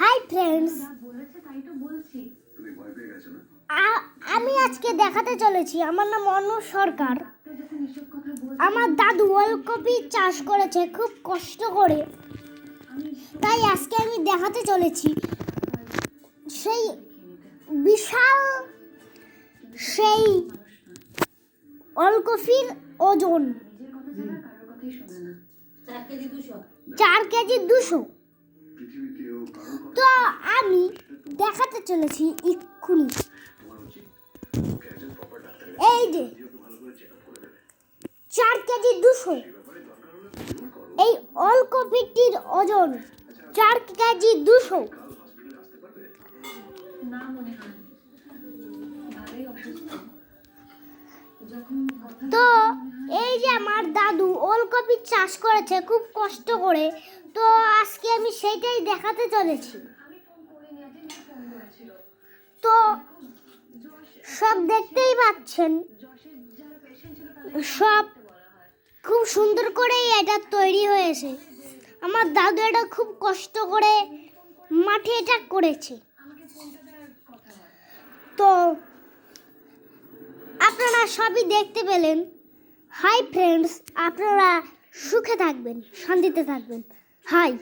Hi friends বলেছে তাই তো বলছি। তুমি ভয় পেয়ে গেছো না? আমি আজকে দেখাতে চলেছি। আমার নাম অনু সরকার। আমার দাদু ওলকপি চাষ করেছে খুব কষ্ট করে। তাই আজকে আমি দেখাতে চলেছি। সেই বিশাল সেই ওলকপির ওজন। চার কেজি দুশো। তো আমি দেখাতে চলেছি এক্ষুনি। এই যে চার কেজি দুশো। এই ওলকপিটির ওজন চার কেজি দুশো। তো এই যে আমার দাদু ওলকপি চাষ করেছে খুব কষ্ট করে। তো আজকে আমি সেইটাই দেখাতে চলেছি। তো সব দেখতেই পাচ্ছেন। সব খুব সুন্দর করেই এটা তৈরি হয়েছে। আমার দাদু এটা খুব কষ্ট করে মাঠে এটা করেছে। তো আপনারা সবই দেখতে পেলেন। হাই ফ্রেন্ডস আপনারা সুখে থাকবেন শান্তিতে থাকবেন। হাই।